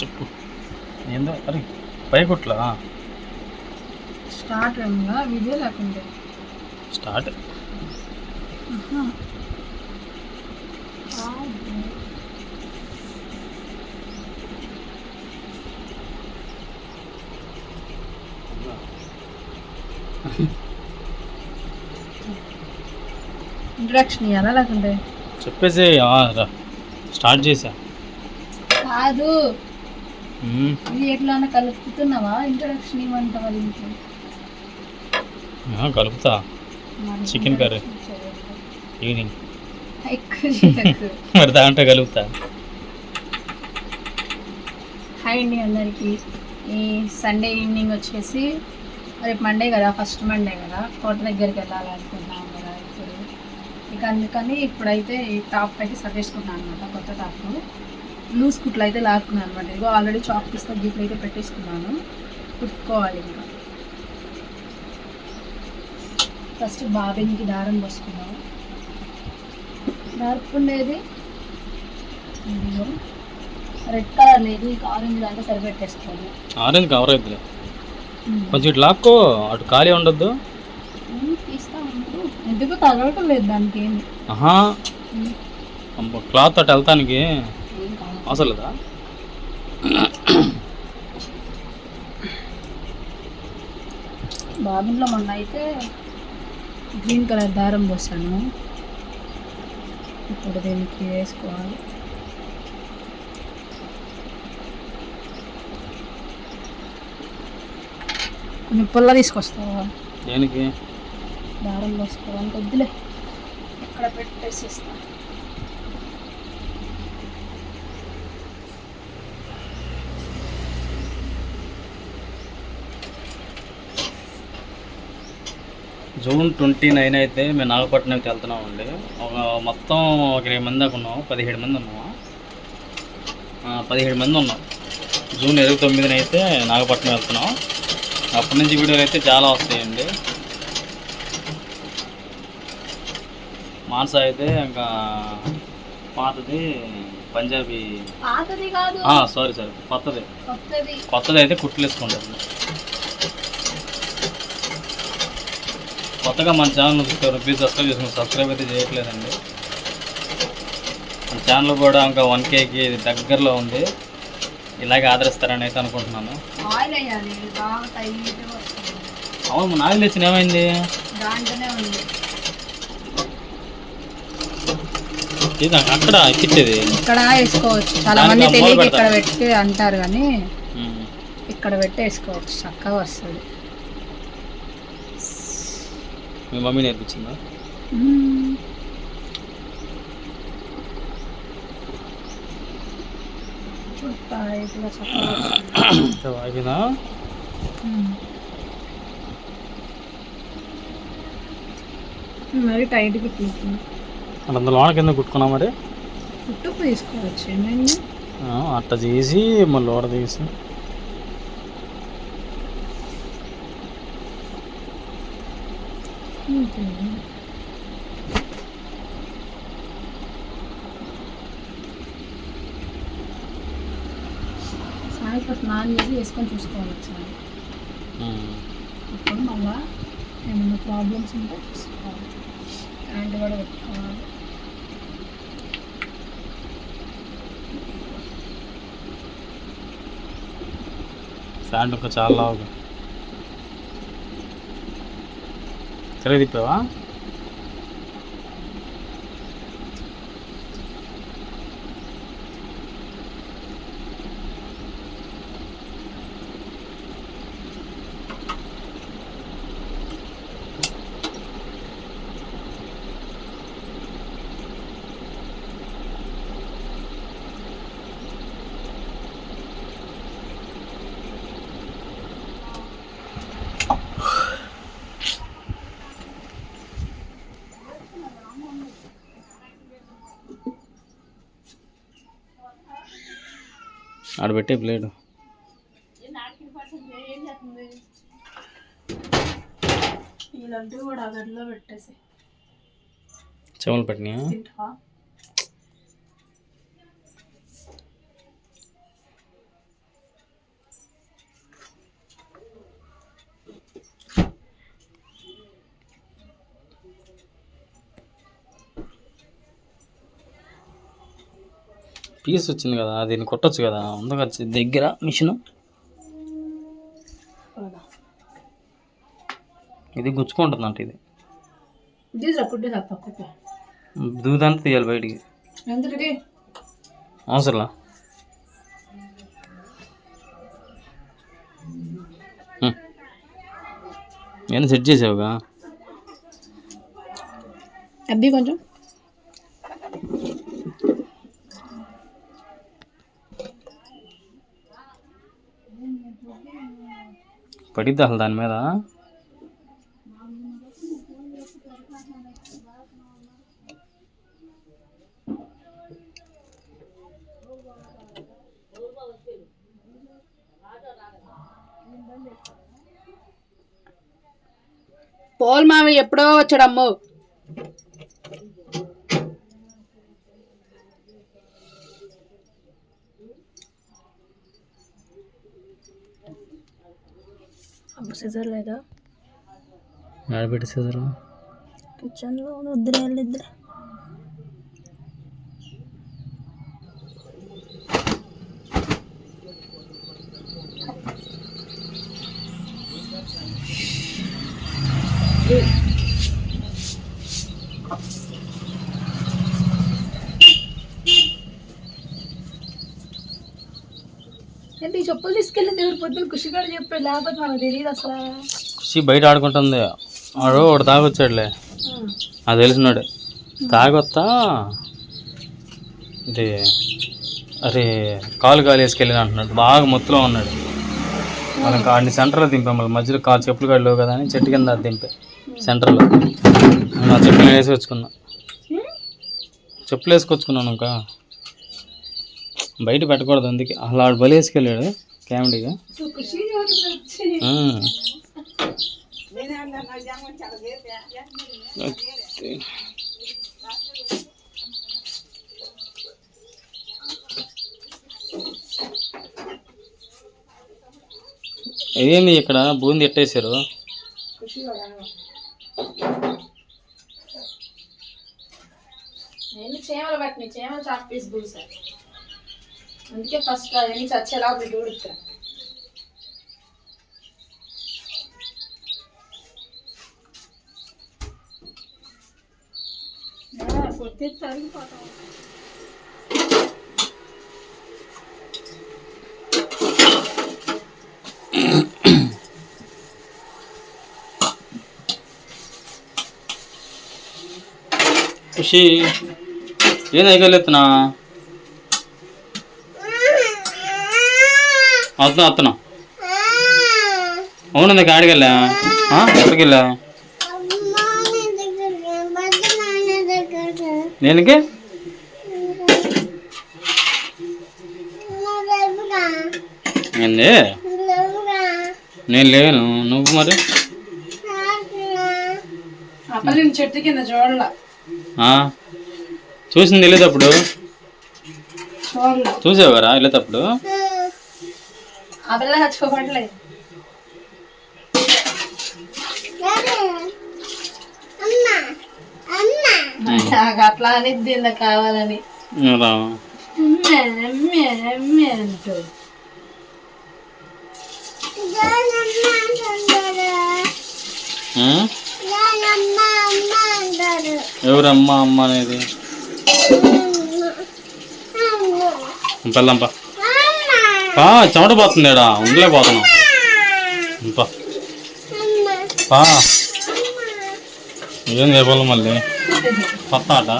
చెప్పు. ఏందో అరే పైకుట్లా? స్టార్ట్ ఏమన్నా వీడియో లేకుండే స్టార్ట్? ఇంట్రడక్షన్ ఇవ్వాలా లేకుండే చెప్పేసి. స్టార్ట్ చేసా కాదు. ఇది ఎట్లా కలుపుతున్నావా? ఇంట్రడక్షన్ ఇవ్వమంటావా దీనికి ఆ, కలుపుతా. introduction చేయలేదు. ఈవినింగ్. మరి దాంట్లో కలుపుతా. హాయ్ అండి అందరికీ. ఈ సండే ఈవినింగ్ వచ్చేసి రేపు మండే కదా ఫస్ట్ మండే కదా. కోట దగ్గరికి వెళ్ళాలనుకుంటున్నాం కదా ఇప్పుడు. ఇక అందుకని ఇప్పుడైతే ఈ టాప్ అయితే సర్వేసుకున్నాను అనమాట కొత్త టాప్ లూజ్ కుట్లు అయితే లాక్కున్నాను అనమాట ఇదిగో ఆల్రెడీ చాక్ పీస్తో గీట్లు అయితే పెట్టేసుకున్నాను. కుట్టుకోవాలి ఇంకా. ఫస్ట్ బాబిన్కి దారం పోసుకున్నాం దార్పుండేది ఇదిగో. రెడ్ కలర్ లేదు ఇంకా ఆరెంజ్ దాంట్లో సరిపెట్టేసుకోవాలి. ఆరెంజ్ కవర్ అవుతుంది కొంచెం ఇటు లాక్కో అటు ఖాళీ ఉండొద్దు. తీస్తా. ఎందుకు తగలటం లేదు దానికి ఏమి? క్లాత్ అటు వెళ్తానికి. అవసరం లేదా బాబిన్లో మొన్న అయితే గ్రీన్ కలర్ దారం పోసాను. ఇప్పుడు దీనికి వేసుకోవాలి. కొంచెం పుల్ల తీసుకొస్తావా? దేనికి? దారం పోసుకోవాలంటే వద్దులే. ఎక్కడ పెట్టేసి జూన్ ట్వంటీ నైన్ అయితే మేము నాగపట్నంకి వెళ్తున్నాం అండి ఒక మొత్తం ఒక ఇరవై మంది దాకా ఉన్నాం. పదిహేడు మంది ఉన్నాము పదిహేడు మంది ఉన్నాం. జూన్ ఇరవై తొమ్మిదిన అయితే నాగపట్నం వెళ్తున్నాం. అప్పటి నుంచి వీడియోలు అయితే చాలా వస్తాయండి. మానస అయితే ఇంకా పాతది పంజాబీ సారీ సారీ కొత్తది కొత్తది. కొత్తది. అయితే కుట్లు వేసుకుంటారు కొత్తగా మన ఛానల్ ప్లీజ్ సబ్స్క్రైబ్ చేసుకుని సబ్స్క్రైబ్ అయితే చేయట్లేదండి. మన ఛానల్ కూడా ఇంకా వన్ కేకి దగ్గరలో ఉంది. ఇలాగే ఆదరిస్తారని అయితే అనుకుంటున్నాను. ఆయిల్ అవును నాకు తెచ్చిన ఏమైంది? ఇది అక్కడ ఎక్కిచ్చేది. ఇక్కడ వేసుకోవచ్చు. చాలా మంది తెలియక ఇక్కడ. పెట్టి అంటారు కానీ. ఇక్కడ పెట్టి వేసుకోవచ్చు చక్కగా వస్తుంది. మీ మమ్మీ నేర్పించిందా? మ్మ్. మరి టైట్గా తీసి అందులో లోన కింద కుట్టుకున్నా మరి? తీసుకోవచ్చు అట్ట చేసి మళ్ళీ లోడ తీసి ఉంటుంది సాయంత్రం స్నానం చేసి వేసుకొని చూసుకోవాలి ఒకసారి ఇప్పుడు మళ్ళా ఏమైనా ప్రాబ్లమ్స్ ఉంటే చూసుకోవాలి హ్యాండ్ కూడా పెట్టుకోవాలి ప్యాంట్ ఒక చాలా లావుగా ఆడబెట్టే ప్లేట్ ఈ లడ్డు కూడా ఆ గదిలో పెట్టేసి చెవులు పెట్టినాయా? పీస్ వచ్చింది కదా దీన్ని కొట్టొచ్చు కదా ఉంది కదా దగ్గర మిషన్. ఇది గుచ్చుకుంటుంది అంట ఇది దూదంతా తీయాలి బయటికి. అవసరంలా. ఏమైనా సెట్ చేసావుగా? అబ్బి కొంచెం. పడిద్ది అసలు దాని మీద? పోల్ మావి ఎప్పుడో వచ్చాడమ్మో. అమ్మ సిజర్ లేదా? ఆడబెట్టి సిజరు కిచెన్లో వద్దులే వెళ్ళిద్దులే. ఏంటి ఈ చెప్పులు తీసుకెళ్ళి దేవుడు పొద్దున్న ఖుషిగా చెప్పాడు లేకపోతే మనకు తెలియదు అసలు. ఖుషి బయట ఆడుకుంటుంది. వాడు ఒకడు తాగొచ్చాడులే. నాకు తెలిసినాడు. తాగొత్తా? ఇది అరే కాలు కాలు వేసుకెళ్ళిన అంటున్నాడు. బాగా మొత్తులో ఉన్నాడు. వాళ్ళకి ఆడిని సెంటర్లో దింపాం మళ్ళీ. మధ్యలో కాలు చెప్పులు కాడు లేవు కదా అని చెట్టు కింద దింపే. సెంటర్లో. నా చెప్పులు నేను వేసుకొచ్చుకున్నా చెప్పులు వేసుకొచ్చుకున్నాను ఇంకా. బయట పెట్టకూడదు అందుకే. అలా ఆడు బలి వేసుకెళ్ళాడు కామెడీగా ఖుషి ఏంది ఇక్కడ? బూంది ఎట్టేశారు? నేను చేమలు పట్టినాయి చేమలు చాక్ పీస్ పూసా అందుకే ఫస్ట్ అవన్నీ చచ్చేలా పెట్టి ఉడుకుతా కొట్టి తరిగిపోతాం ఖుషి ఏం ఎగలేతున్నా వస్తున్నా వస్తున్నా అవును నీకు ఆడికెళ్ళా ఎక్కడికి వెళ్ళా దేనికి? ఏంది? నేను లేను. నువ్వు మరి? చెట్టు కింద చూడాల. ఆ? చూసింది వెళ్ళేటప్పుడు? చూడాల. చూసావు కదా వెళ్ళేటప్పుడు? ఆ పిల్ల చచ్చిపోవట్లేదు నాకు అట్లా అనిద్ది ఇంత కావాలని రా. అమ్మే, అమ్మే, అనేది పెళ్ళంపా పా చెమట పోతుందేడా? ఉండలే పోతున్నాం ఇంకా పా. ఏం చెప్పాలి మళ్ళీ? కొత్త ఆట?